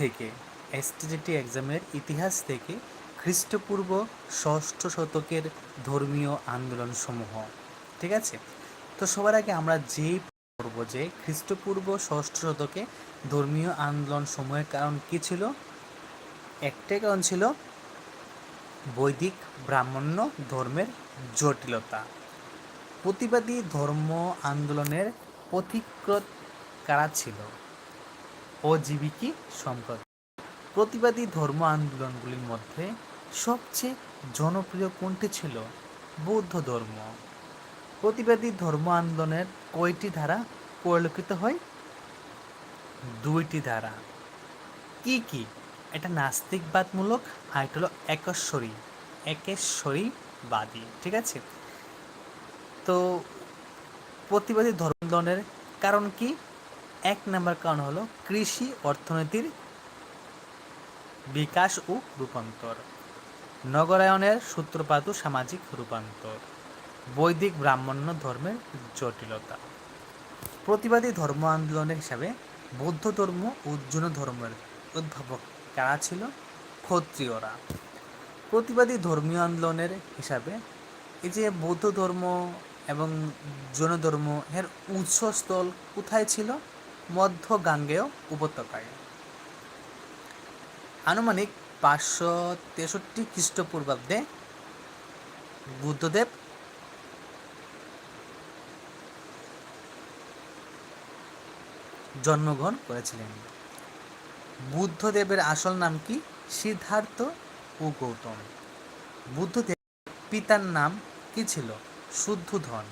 থেকে এসটিজিটি এক্সামের ইতিহাস থেকে খ্রিস্টপূর্ব ষষ্ঠ শতকের ধর্মীয় আন্দোলনসমূহ, ঠিক আছে? তো সবার আগে আমরা যেই করব যে খ্রিস্টপূর্ব ষষ্ঠ শতকে ধর্মীয় আন্দোলন সমূহের কারণ কী ছিল? একটাই কারণ ছিল বৈদিক ব্রাহ্মণ্য ধর্মের জটিলতা। প্রতিবাদী ধর্ম আন্দোলনের পথিকৃৎ কারা ছিল? অজীবিকী সম্প্রদায় প্রতিবাদী ধর্ম আন্দোলনগুলির মধ্যে সবচেয়ে জনপ্রিয় কোনটি ছিল? বৌদ্ধ ধর্ম। প্রতিবাদী ধর্ম আন্দোলনের কয়টি ধারা পরিলক্ষিত হয়? দুইটি ধারা। কি কি? এটা নাস্তিকবাদমূলক আর এটা হলো একেশ্বরী। একেশ্বরীবাদী, ঠিক আছে? তো প্রতিবাদী ধর্ম আন্দোলনের কারণ কি? এক নম্বর কারণ হলো কৃষি অর্থনীতির বিকাশ ও রূপান্তর। নগরায়নের সূত্রপাত ও সামাজিক রূপান্তর। বৈদিক ব্রাহ্মণ্য ধর্মের জটিলতা। প্রতিবাদী ধর্ম আন্দোলনের হিসাবে বৌদ্ধ ধর্ম ও জৈন ধর্মের উদ্ভাবক কারা ছিল? ক্ষত্রিয়রা। প্রতিবাদী ধর্মীয় আন্দোলনের হিসাবে এই যে বৌদ্ধ ধর্ম এবং জৈন ধর্ম এর উৎসস্থল কোথায় ছিল? মধ্য গাঙ্গেয় উপত্যকায়। আনুমানিক পাঁচশো তেষট্টি খ্রিস্টপূর্বাব্দে বুদ্ধদেব জন্মগ্রহণ করেছিলেন। বুদ্ধদেবের আসল নাম কি? সিদ্ধার্থ ও গৌতম। বুদ্ধদেব পিতার নাম কি ছিল? শুদ্ধধন।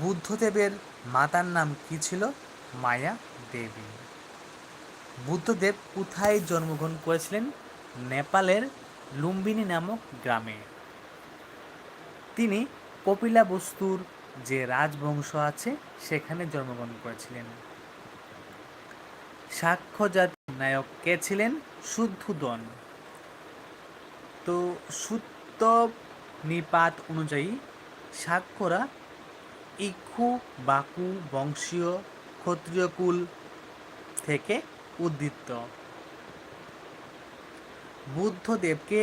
বুদ্ধদেবের মাতার নাম কি ছিল? মায়া দেবী। বুদ্ধদেব কোথায় জন্মগ্রহণ করেছিলেন? নেপালের লুম্বিনী নামক গ্রামে। তিনি কপিলা বস্তুর যে রাজবংশ আছে, সেখানে জন্মগ্রহণ করেছিলেন। সাক্ষ্যজাত নায়ক কে ছিলেন? শুদ্ধোদন। তো সুত্ত নিপাত অনুযায়ী সাক্ষ্যরা ইক্ষু বাকু বংশীয় ক্ষত্রিয় কুল থেকে উদ্দীপ্ত বুদ্ধদেবকে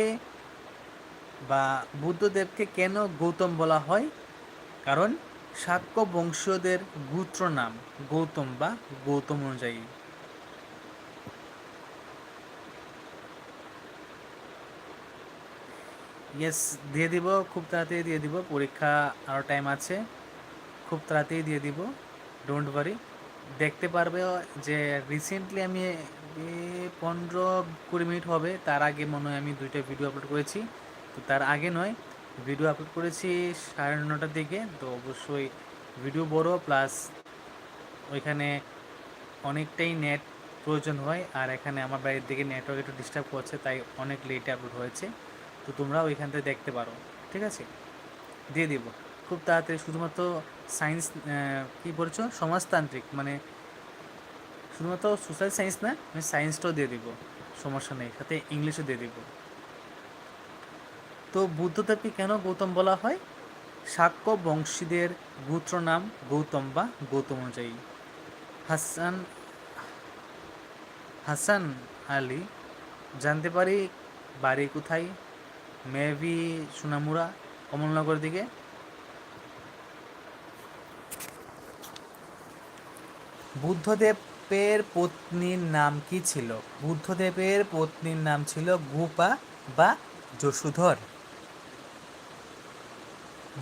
বা বুদ্ধদেবকে কেন গৌতম বলা হয়? কারণ শাক্য বংশীয়দের গোত্র নাম গৌতম বা গৌতম অনুযায়ী। ইয়েস দিয়ে দিব, খুব তাড়াতাড়ি দিয়ে দিব, পরীক্ষা আরও টাইম আছে। খুব তাড়াতাড়ি দিয়ে দিব ডোন্ট ওয়ারি দেখতে পারবে যে রিসেন্টলি আমি পনেরো কুড়ি মিনিট হবে, তার আগে মনে হয় আমি দুইটা ভিডিও আপলোড করেছি। তো তার আগে নয় ভিডিও আপলোড করেছি সাড়ে নটার দিকে, তো অবশ্যই ভিডিও বড় প্লাস ওইখানে অনেকটাই নেট প্রয়োজন হয়, আর এখানে আমার বাড়ির দিকে নেটওয়ার্ক একটু ডিস্টার্ব করছে, তাই অনেক লেটে আপলোড হয়েছে। তো তোমরা ওইখান থেকে দেখতে পারো, ঠিক আছে? দিয়ে দিব। খুব তাড়াতাড়ি শুধুমাত্র সায়েন্স কী বলছো? সমাজতান্ত্রিক মানে শুধুমাত্র সোশ্যাল সায়েন্স না, আমি সায়েন্সটাও দিয়ে দিব, সমস্যা নেই, সাথে ইংলিশও দিয়ে দিব। তো বুদ্ধদেবকে কেন গৌতম বলা হয়? শাক্য বংশীদের গোত্র নাম গৌতম বা গৌতম অনুযায়ী। হাসান হাসান আলী, জানতে পারি বাড়ি কোথায়? মেবি সোনামুড়া কমলনগর দিকে। বুদ্ধদেবের পত্নীর নাম কি ছিল? বুদ্ধদেবের পত্নীর নাম ছিল গুপা বা যশোধর।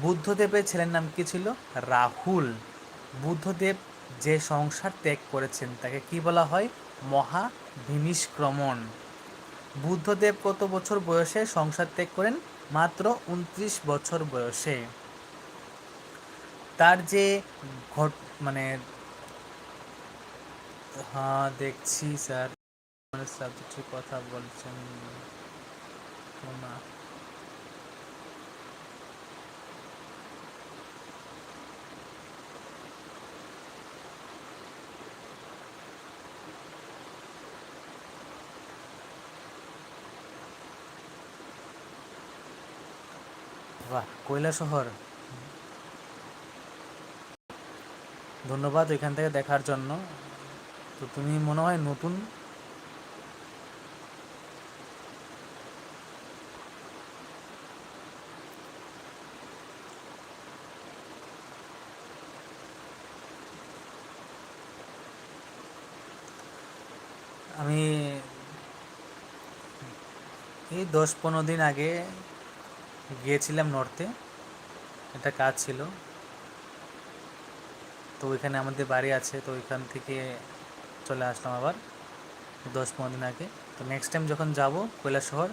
বুদ্ধদেবের ছেলের নাম কি ছিল? রাহুল। বুদ্ধদেব যে সংসার ত্যাগ করেছেন, তাকে কি বলা হয়? মহা ভূমিষ্ক্রমণ বুদ্ধদেব কত বছর বয়সে সংসার ত্যাগ করেন? মাত্র উনত্রিশ বছর বয়সে। তার যে ঘট মানে হ্যাঁ দেখছি স্যার। মানে সাবজেক্টের কথা বলছেন। না। বাহ, কৈলা শহর। ধন্যবাদ এখান থেকে দেখার জন্য। তো তুমি মনে হয় নতুন? আমি এই দশ পনেরো দিন আগে গিয়েছিলাম নর্থে। একটা কাজ ছিল। তো ওইখানে আমাদের বাড়ি আছে, তো ওইখান থেকে চলে আসলাম আবার দশ পনেরো দিন আগে। তো নেক্সট টাইম যখন যাব শহর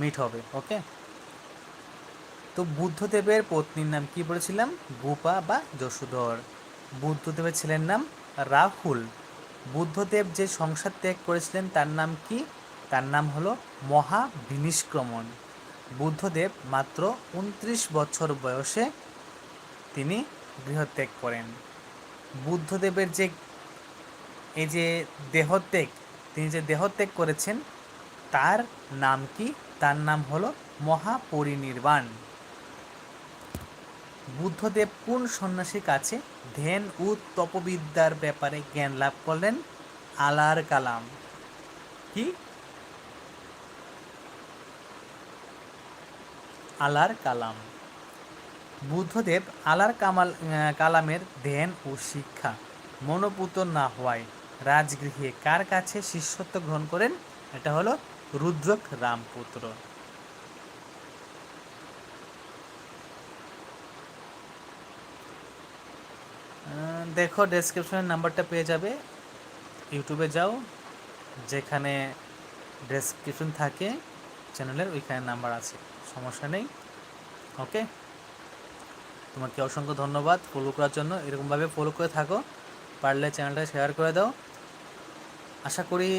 মিট হবে ওকে তো বুদ্ধদেবের পত্নীর নাম কি বলেছিলাম? গোপা বা যশোধর। বুদ্ধদেবের ছেলের নাম রাহুল। বুদ্ধদেব যে সংসার ত্যাগ করেছিলেন তার নাম কি? তার নাম হলো মহা বিনিষ্ক্রমণ বুদ্ধদেব মাত্র উনত্রিশ বছর বয়সে তিনি গৃহত্যাগ করেন। বুদ্ধদেবের যে এই যে দেহত্যাগ, তিনি যে দেহত্যাগ করেছেন, তার নাম কি? তার নাম হলো মহাপরিনির্বাণ। বুদ্ধদেব কোন সন্ন্যাসীর কাছে ধ্যান ও তপবিদ্যার ব্যাপারে জ্ঞান লাভ করলেন? আলার কালাম। কি? আলার কালাম। বুদ্ধদেব আলার কামাল কালামের ধ্যান ও শিক্ষা। মনোপুত না হওয়ায় রাজগৃহে কার কাছে শিষ্যত্ব গ্রহণ করেন? এটা হলো রুদ্রক রামপুত্র। দেখো ডেসক্রিপশনের নাম্বারটা পেয়ে যাবে। ইউটিউবে যাও, যেখানে ডেসক্রিপশন থাকে চ্যানেলের ওইখানে নাম্বার আছে। সমস্যা নেই। ওকে তোমাকে অসংখ্য ধন্যবাদ ফলো করার জন্য। এরকমভাবে ফলো করে থাকো। পারলে চ্যানেলটা শেয়ার করে দাও। আশা করি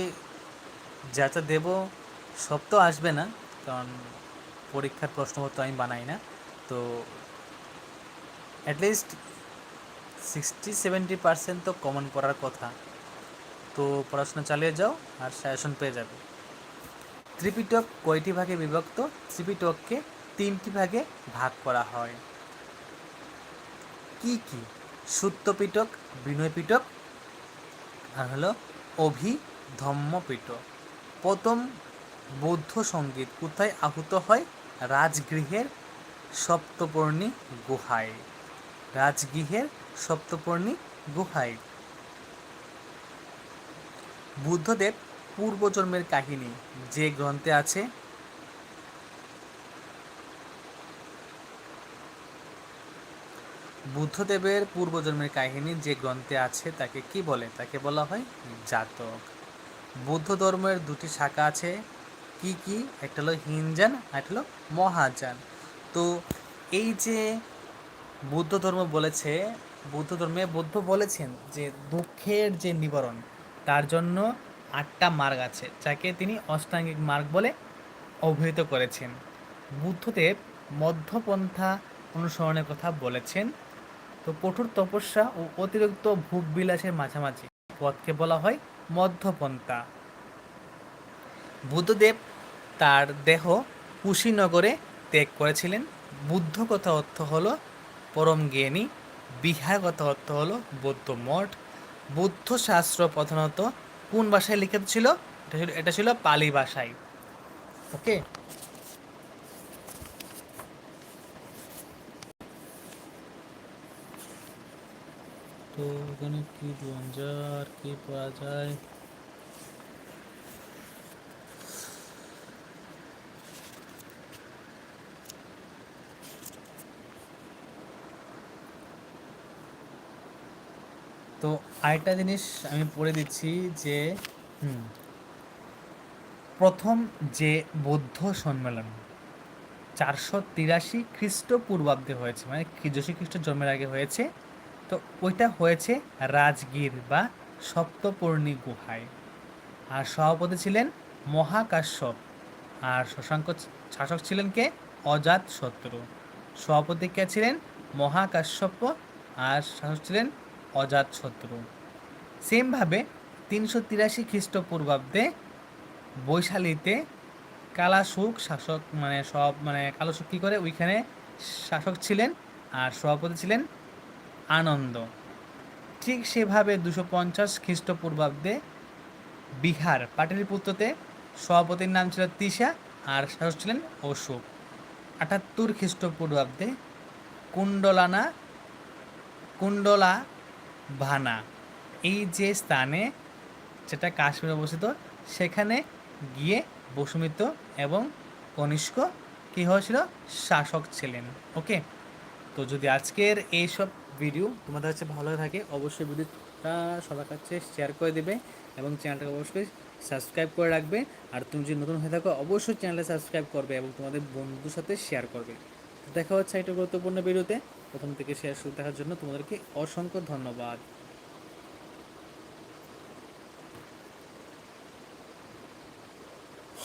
যাতে দেব, সব তো আসবে না, কারণ পরীক্ষার প্রশ্নপত্র আমি বানাই না। তো at least sixty seventy percent তো কমন করার কথা। তো পড়াশোনা চালিয়ে যাও আর সাজেশন পেয়ে যাবে। ত্রিপিটক কয়টি ভাগে বিভক্ত? ত্রিপিটককে তিনটি ভাগে ভাগ করা হয়। কি কি? সুত্তপিটক বিনয়পিটক আর হলো অভিধম্মপিটক প্রথম বৌদ্ধ সংগীত কোথায় আহুত হয়? রাজগৃহের সপ্তপর্ণী গুহায়। রাজগৃহের সপ্তপর্ণী গুহায়। বুদ্ধদেব পূর্বজন্মের কাহিনী যে গ্রন্থে আছে বুদ্ধদেবের পূর্বজন্মের কাহিনী যে গ্রন্থে আছে, তাকে কি বলে? তাকে বলা হয় জাতক। বৌদ্ধ ধর্মের দুটি শাখা আছে, কি কি? একটা হলো হিনজান, আর একটা হলো মহাজান। তো এই যে বুদ্ধ ধর্ম বলেছে বুদ্ধ ধর্মে বুদ্ধ বলেছেন যে দুঃখের যে নিবারণ, তার জন্য আটটা মার্গ আছে, যাকে তিনি অষ্টাঙ্গিক মার্গ বলে অভিহিত করেছেন। বুদ্ধদেব মধ্যপন্থা অনুসরণের কথা বলেছেন। তো কঠোর তপস্যা ও অতিরিক্ত ভোগ বিলাসের মাঝামাঝি পথকে বলা হয় মধ্যপন্থা। বুদ্ধদেব তার দেহ কুশীনগরে ত্যাগ করেছিলেন। বুদ্ধ কথা অর্থ হলো পরম জ্ঞানী বিহারগত অর্থ হলো বৌদ্ধ মঠ। বুদ্ধ শাস্ত্র প্রধানত কোন ভাষায় লিখিত ছিল? এটা ছিল পালি ভাষায়। ওকে তো এখানে কি হাজার কি পাওয়া যায়? তো আরেকটা জিনিস আমি পড়ে দিচ্ছি যে প্রথম যে বৌদ্ধ সম্মেলন, চারশো তিরাশি খ্রিস্টপূর্বাব্দে হয়েছে মানে যীশু খ্রিস্ট জন্মের আগে হয়েছে তো ওইটা হয়েছে রাজগীর বা সপ্তপর্ণী গুহায়। আর সভাপতি ছিলেন মহাকাশ্যপ। আর শশাঙ্ক শাসক ছিলেন কে? অজাত শত্রু। সভাপতি কে ছিলেন? মহাকাশ্যপ। আর শাসক ছিলেন অজাত অজাতশত্রু সেমভাবে তিনশো তিরাশি খ্রিস্টপূর্বাব্দে বৈশালীতে কালাসুক শাসক মানে সব মানে কালাসুক কী করে? ওইখানে শাসক ছিলেন। আর সভাপতি ছিলেন আনন্দ। ঠিক সেভাবে দুশো পঞ্চাশ খ্রিস্টপূর্বাব্দে বিহার পাটলিপুত্রতে সভাপতির নাম ছিল তিশা আর শাসক ছিলেন অশোক। আটাত্তর খ্রিস্টপূর্বাব্দে কুণ্ডলানা কুণ্ডলা ভানা এই যে স্থানে যেটা কাশ্মীর অবস্থিত, সেখানে গিয়ে বসুমিত্র এবং কনিষ্ক কী হয়েছিল? শাসক ছিলেন। ওকে? তো যদি আজকের এইসব ভিডিও তোমাদের কাছে ভালো থাকে, অবশ্যই ভিডিওটা সবার কাছে শেয়ার করে দেবে এবং চ্যানেলটাকে অবশ্যই সাবস্ক্রাইব করে রাখবে। আর তুমি যদি নতুন হয়ে থাকো, অবশ্যই চ্যানেলে সাবস্ক্রাইব করবে এবং তোমাদের বন্ধুর সাথে শেয়ার করবে। দেখা হচ্ছে একটা গুরুত্বপূর্ণ ভিডিওতে প্রথম থেকে শেয়ার শুরু দেখার জন্য তোমাদেরকে অসংখ্য ধন্যবাদ।